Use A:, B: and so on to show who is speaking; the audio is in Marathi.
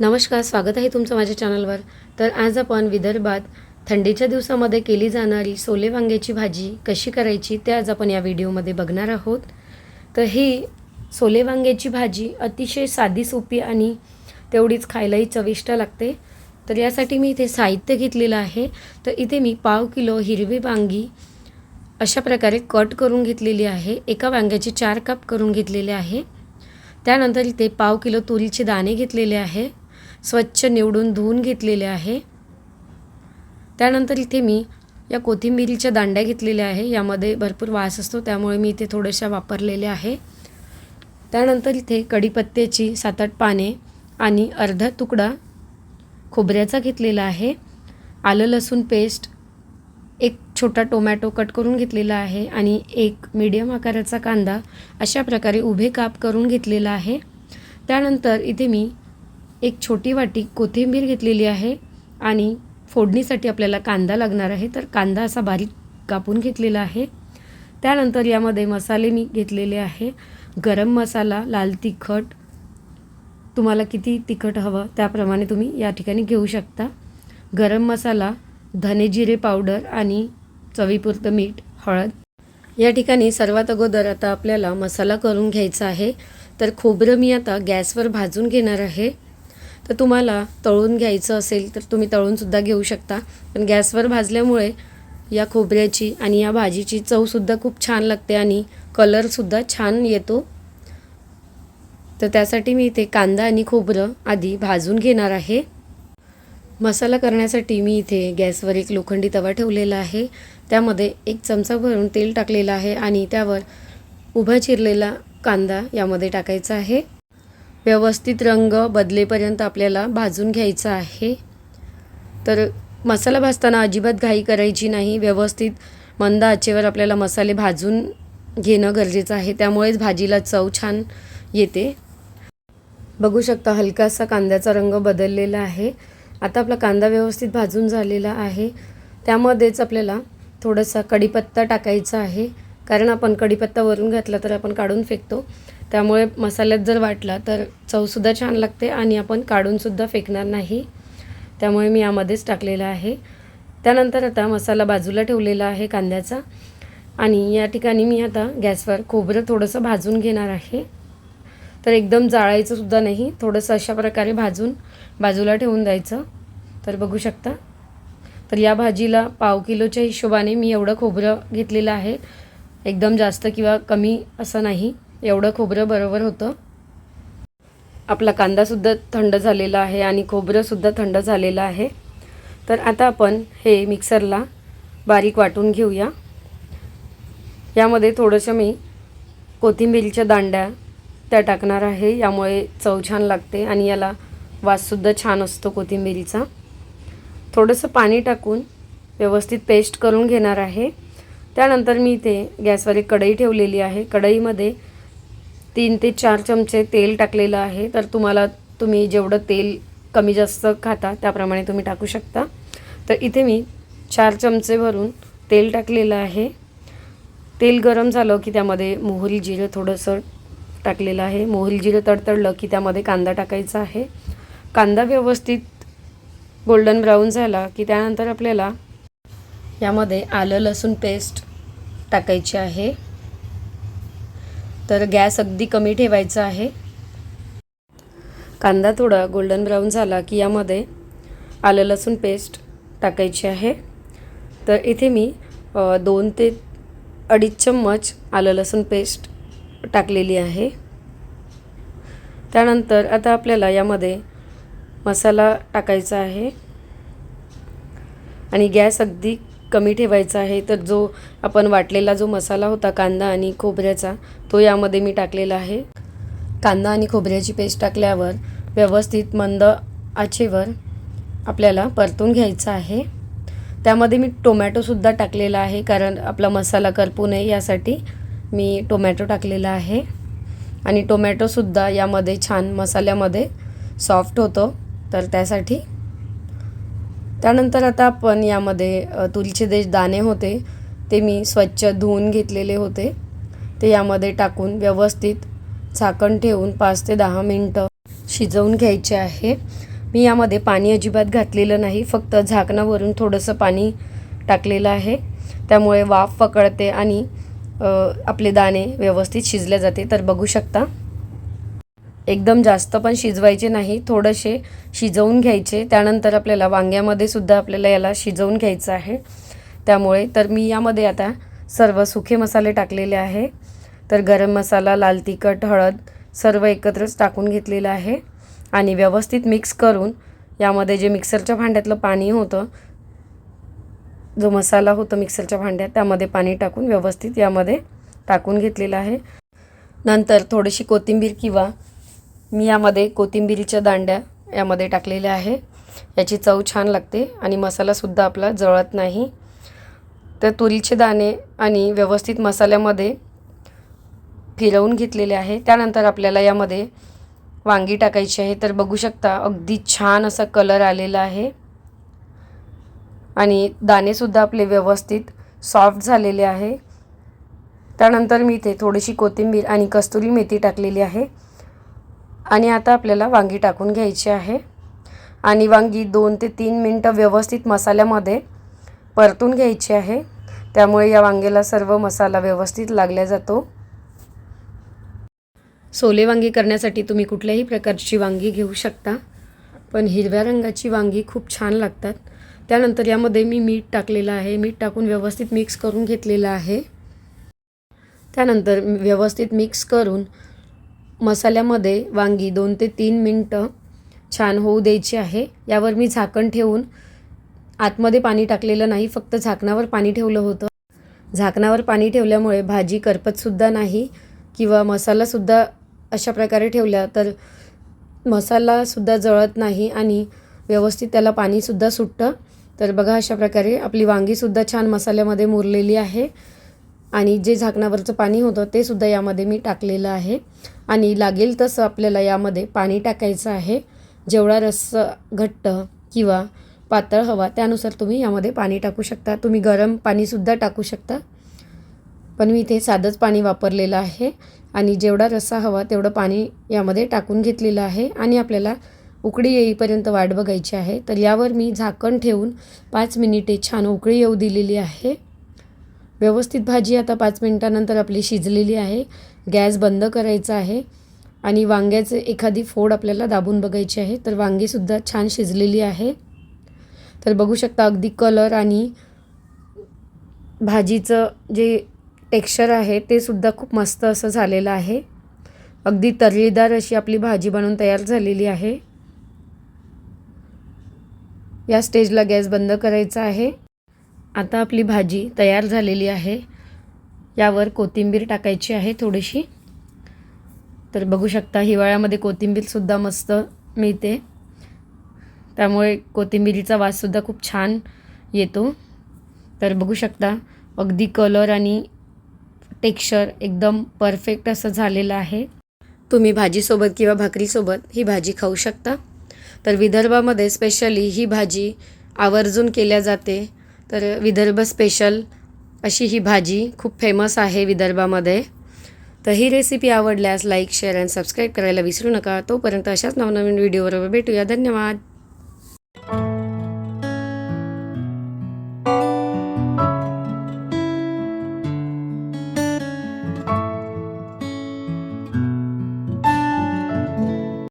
A: नमस्कार स्वागत आहे तुमचं माझ्या चॅनलवर. तर आज आपण विदर्भात थंडीच्या दिवसामध्ये केली जाणारी सोले वांग्याची भाजी कशी करायची ते आज आपण या व्हिडिओमध्ये बघणार आहोत. तर ही सोले वांग्याची भाजी अतिशय साधी सोपी आणि तेवढीच खायलाही चविष्ट लागते. तर यासाठी मी इथे साहित्य घेतलेलं आहे. तर इथे मी पाव किलो हिरवी वांगी अशा प्रकारे कट करून घेतलेली आहे. एका वांग्याचे चार कप करून घेतलेले आहे. त्यानंतर इथे पाव किलो तुरीचे दाणे घेतलेले आहे. स्वच्छ निवडून धुवून घेतलेले आहे. त्यानंतर इथे मी या कोथिंबीरीच्या दांड्या घेतलेल्या आहे. यामध्ये भरपूर वास असतो त्यामुळे मी इथे थोड्याशा वापरलेल्या आहे. त्यानंतर इथे कढीपत्त्याची सात आठ पाने आणि अर्धा तुकडा खोबऱ्याचा घेतलेला आहे. आलं लसूण पेस्ट एक छोटा टोमॅटो कट करून घेतलेला आहे आणि एक मीडियम आकाराचा कांदा अशा प्रकारे उभे काप करून घेतलेला आहे. त्यानंतर इथे मी एक छोटी वाटी कोथिंबीर घेतलेली आहे आणि फोडणीसाठी आपल्याला कांदा लागणार आहे. तर कांदा असा बारीक कापून घेतलेला आहे. त्यानंतर यामध्ये मसाले मी घेतलेले आहे. गरम मसाला लाल तिखट. तुम्हाला किती तिखट हवं त्याप्रमाणे तुम्ही या ठिकाणी घेऊ शकता. गरम मसाला धने जिरे पावडर आणि चवीपुरतं मीठ हळद. या ठिकाणी सर्वात अगोदर आता आपल्याला मसाला करून घ्यायचा आहे. तर खोबरं मी आता गॅसवर भाजून घेणार आहे. तर तुम्हाला तळून घ्यायचं असेल तर तुम्ही तळूनसुद्धा घेऊ शकता. पण गॅसवर भाजल्यामुळे या खोबऱ्याची आणि या भाजीची चवसुद्धा खूप छान लागते आणि कलरसुद्धा छान येतो. तर त्यासाठी मी इथे कांदा आणि खोबरं आधी भाजून घेणार आहे. मसाला करण्यासाठी मी इथे गॅसवर एक लोखंडी तवा ठेवलेला आहे. त्यामध्ये एक चमचा भरून तेल टाकलेलं आहे आणि त्यावर उभा चिरलेला कांदा यामध्ये टाकायचा आहे. व्यवस्थित रंग बदलेपर्यंत आपल्याला भाजून घ्यायचा आहे. तर मसाला भाजताना अजिबात घाई करायची नाही. व्यवस्थित मंद आचेवर आपल्याला मसाले भाजून घेणं गरजेचं आहे. त्यामुळेच भाजीला चव छान येते. बघू शकता हलकासा कांद्याचा रंग बदललेला आहे. आता आपला कांदा व्यवस्थित भाजून झालेला आहे. त्यामध्येच आपल्याला थोडासा कढीपत्ता टाकायचा आहे. कारण आपण कढीपत्ता वरून घातला तर आपण काढून फेकतो. त्यामुळे मसाल्यात जर वाटला तर चवसुद्धा छान लागते आणि आपण काढूनसुद्धा फेकणार नाही. त्यामुळे मी यामध्येच टाकलेला आहे. त्यानंतर आता मसाला बाजूला ठेवलेला आहे कांद्याचा. आणि या ठिकाणी मी आता गॅसवर खोबरं थोडंसं भाजून घेणार आहे. तर एकदम जाळायचं सुद्धा नाही. थोडंसं अशा प्रकारे भाजून बाजूला ठेवून द्यायचं. तर बघू शकता. तर या भाजीला पाव किलोच्या हिशोबाने मी एवढं खोबरं घेतलेलं आहे. एकदम जास्त किंवा कमी असं नाही. एवढं खोबरं बरोबर होतं. आपला कांदासुद्धा थंड झालेला आहे आणि खोबरंसुद्धा थंड झालेलं आहे. तर आता आपण हे मिक्सरला बारीक वाटून घेऊया. यामध्ये थोडंसं मी कोथिंबीरच्या दांड्या त्या टाकणार आहे. यामुळे चव छान लागते आणि याला वाससुद्धा छान असतो कोथिंबीरीचा. थोडंसं पाणी टाकून व्यवस्थित पेस्ट करून घेणार आहे. त्यानंतर मी इथे गॅसवर एक कढई ठेवलेली आहे. कढईमध्ये तीन ते चार चमचे तेल टाकलेलं आहे. तर तुम्हाला तुम्ही जेवढं तेल कमी जास्त खाता त्याप्रमाणे तुम्ही टाकू शकता. तर इथे मी चार चमचे भरून तेल टाकलेलं आहे. तेल गरम झालं की त्यामध्ये मोहरी जिरं थोडंसं टाकलेलं आहे. मोहरी जिरं तडतडलं की त्यामध्ये कांदा टाकायचा आहे. कांदा व्यवस्थित गोल्डन ब्राऊन झाला की त्यानंतर आपल्याला यामध्ये आलं लसूण पेस्ट टाकायची आहे. तर गॅस अगदी कमी ठेवायचा आहे. कांदा थोडा गोल्डन ब्राऊन झाला की यामध्ये आलं लसूण पेस्ट टाकायची आहे. तर इथे मी दोन ते अडीच चम्मच आलं लसूण पेस्ट टाकलेली आहे. त्यानंतर आता आपल्याला यामध्ये मसाला टाकायचा आहे. आणि गॅस अगदी कमी ठेवायचा आहे तर जो आपण वाटलेला जो मसाला होता कांदा आणि खोबऱ्याचा तो यामध्ये मी टाकलेला आहे. कांदा आणि खोबऱ्याची पेस्ट टाकल्यावर व्यवस्थित मंद आचेवर आपल्याला परतून घ्यायचं आहे. त्यामध्ये मी टोमॅटोसुद्धा टाकलेला आहे कारण आपला मसाला करपू नये यासाठी मी टोमॅटो टाकलेला आहे. आणि टोमॅटोसुद्धा यामध्ये छान मसाल्यामध्ये सॉफ्ट होतो तर त्यासाठी त्यानंतर आता आपण यामध्ये तुलचे तुरीचे जे दाणे होते. ते मी स्वच्छ धुवून घेतलेले होते. ते यामध्ये टाकून व्यवस्थित झाकण ठेवून पाच ते दहा मिनटं शिजवून घ्यायचे आहे. मी यामध्ये पाणी अजिबात घातलेलं नाही फक्त झाकणावरून थोडंसं पाणी टाकलेलं आहे. त्यामुळे वाफ पकडते आणि आपले दाणे व्यवस्थित शिजले जाते. तर बघू शकता एकदम जास्त पण शिजवायचे नाही थोडेसे शिजवून घ्यायचे. त्यानंतर आपल्याला वांग्यामध्ये सुद्धा आपल्याला याला शिजवून घ्यायचं आहे. त्यामुळे तर मी यामध्ये आता सर्व सुखे मसाले टाकलेले आहे. तर गरम मसाला लाल तिखट हळद सर्व एकत्रच टाकून घेतलेलं आहे. आणि व्यवस्थित मिक्स करून यामध्ये जे मिक्सरच्या भांड्यातलं पाणी होतं जो मसाला होता मिक्सरच्या भांड्यात त्यामध्ये पाणी टाकून व्यवस्थित यामध्ये टाकून घेतलेलं आहे. नंतर थोडीशी कोथिंबीर किंवा मी यामध्ये कोथिंबिरीच्या दांड्या यामध्ये टाकलेल्या आहे. याची चव छान लागते आणि मसालासुद्धा आपला जळत नाही. तर तुरीचे दाणे आणि व्यवस्थित मसाल्यामध्ये फिरवून घेतलेले आहे. त्यानंतर आपल्याला यामध्ये वांगी टाकायची आहे. तर बघू शकता अगदी छान असा कलर आलेला आहे. आणि दाणेसुद्धा आपले व्यवस्थित सॉफ्ट झालेले आहे. त्यानंतर मी इथे थोडीशी कोथिंबीर आणि कस्तुरी मेथी टाकलेली आहे. आणि आता आपल्याला वांगी टाकून घ्यायची आहे. आणि वांगी दोन ते तीन मिनटं व्यवस्थित मसाल्यामध्ये परतून घ्यायची आहे. त्यामुळे या वांगीला सर्व मसाला व्यवस्थित लागला जातो. सोले वांगी करण्यासाठी तुम्ही कुठल्याही प्रकारची वांगी घेऊ शकता पण हिरव्या रंगाची वांगी खूप छान लागतात. त्यानंतर यामध्ये मी मीठ टाकलेलं आहे. मीठ टाकून व्यवस्थित मिक्स करून घेतलेलं आहे. त्यानंतर व्यवस्थित मिक्स करून मसाल्यामध्ये वांगी दोन ते तीन मिनटं छान होऊ द्यायची आहे. यावर मी झाकण ठेवून आतमध्ये पाणी टाकलेलं नाही फक्त झाकणावर पाणी ठेवलं होतं. झाकणावर पाणी ठेवल्यामुळे भाजी करपतसुद्धा नाही किंवा मसालासुद्धा अशा प्रकारे ठेवला तर मसालासुद्धा जळत नाही आणि व्यवस्थित त्याला पाणीसुद्धा सुटतं. तर बघा अशा प्रकारे आपली वांगीसुद्धा छान मसाल्यामध्ये मुरलेली आहे. आणि जे झाकणावरचं पाणी होतं ते सुद्धा यामध्ये मी टाकलेलं आहे. आणि लागेल तसं आपल्याला यामध्ये पाणी टाकायचं आहे. जेवढा रस्स घट्ट किंवा पातळ हवा त्यानुसार तुम्ही यामध्ये पाणी टाकू शकता. तुम्ही गरम पाणीसुद्धा टाकू शकता. पण मी इथे साधंच पाणी वापरलेलं आहे. आणि जेवढा रस्सा हवा तेवढं पाणी यामध्ये टाकून घेतलेलं आहे. आणि आपल्याला उकळी येईपर्यंत वाट बघायची आहे. तर यावर मी झाकण ठेवून पाच मिनिटे छान उकळी येऊ दिलेली आहे. व्यवस्थित भाजी आता पाच मिनटानंतर आपली शिजलेली आहे. गॅस बंद करायचा आहे. आणि वांग्याचे एखादी फोड आपल्याला दाबून बघायची आहे. तर वांगीसुद्धा छान शिजलेली आहे. तर बघू शकता अगदी कलर आणि भाजीचं जे टेक्स्चर आहे ते सुद्धा खूप मस्त असं झालेलं आहे. अगदी तर्रीदार अशी आपली भाजी बनवून तयार झालेली आहे. या स्टेजला गॅस बंद करायचा आहे. आता आपली भाजी तयार झालेली आहे. यावर कोथिंबीर टाकायची आहे थोडीशी. तर बघू शकता हिवाळ्यामध्ये कोथिंबीरसुद्धा मस्त मिळते. त्यामुळे कोथिंबिरीचा वाससुद्धा खूप छान येतो. तर बघू शकता अगदी कलर आणि टेक्स्चर एकदम परफेक्ट असं झालेलं आहे. तुम्ही भाजीसोबत किंवा भाकरीसोबत ही भाजी खाऊ शकता. तर विदर्भामध्ये स्पेशली ही भाजी आवर्जून केल्या जाते. तर विदर्भ स्पेशल अशी ही भाजी खूप फेमस आहे विदर्भामध्ये. तर ही रेसिपी आवडल्यास लाईक शेअर अँड सबस्क्राईब करायला विसरू नका. तोपर्यंत अशाच नवनवीन व्हिडिओबरोबर भेटूया. धन्यवाद.